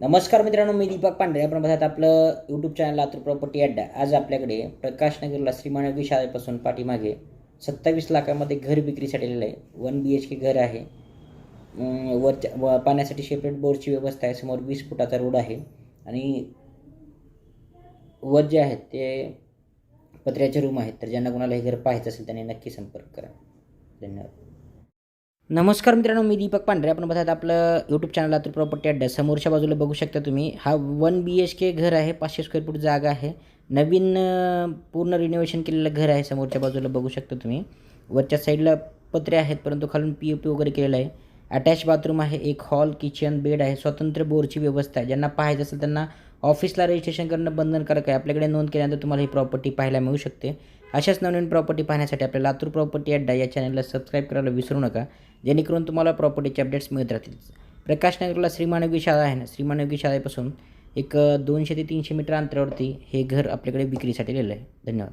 नमस्कार मित्रांनो मी दीपक पांढरे. आपण बघत आपलं यूट्यूब चॅनल लातूर प्रॉपर्टी अड्डा. आज आपल्याकडे प्रकाश नगरला श्रीमानवी शाळेपासून पाठीमागे सत्तावीस लाखामध्ये घर विक्रीसाठी आलेलं आहे. वन बी एच के घर आहे. वरच्या व पाण्यासाठी सेपरेट बोर्डची व्यवस्था आहे. समोर वीस फुटाचा रोड आहे. आणि वर जे आहेत ते पत्र्याचे रूम आहेत. तर ज्यांना कोणाला हे घर पाहायचं असेल त्यांनी नक्की संपर्क करा. धन्यवाद. नमस्कार मित्रांनो मी दीपक पांढरे. आपण बघत आपलं यूट्यूब चॅनल लातूर प्रॉपर्टी अड्डा समोरच्या बाजूला बघू शकता तुम्ही हा वन बी एच के घर आहे पाचशे स्क्वेअर फूट जागा आहे. नवीन पूर्ण रिनोव्हेशन केलेलं घर आहे समोरच्या बाजूला बघू शकता तुम्ही. वरच्या साईडला पत्रे आहेत परंतु खालून पी ओ पी वगैरे केलेलं आहे. अटॅच बाथरूम आहे एक हॉल किचन बेड आहे. स्वतंत्र बोरची व्यवस्था आहे. ज्यांना पाहायचं असेल त्यांना ऑफिसला रजिस्ट्रेशन करणं बंधनकारक आहे. आपल्याकडे नोंद केल्यानंतर तुम्हाला ही प्रॉपर्टी पाहायला मिळू शकते. अशाच नवीन प्रॉपर्टी पाहण्यासाठी आपल्या लातूर प्रॉपर्टी अड्डा या चॅनलला सबस्क्राईब करायला विसरू नका. जेणेकरून तुम्हाला प्रॉपर्टीचे अपडेट्स मिळत राहतील. प्रकाश नगरला श्रीमानवी शाळा आहे ना? श्रीमानवी शाळेपासून एक दोनशे ते तीनशे मीटर अंतरावरती हे घर आपल्याकडे विक्रीसाठी लिहिलं आहे. धन्यवाद.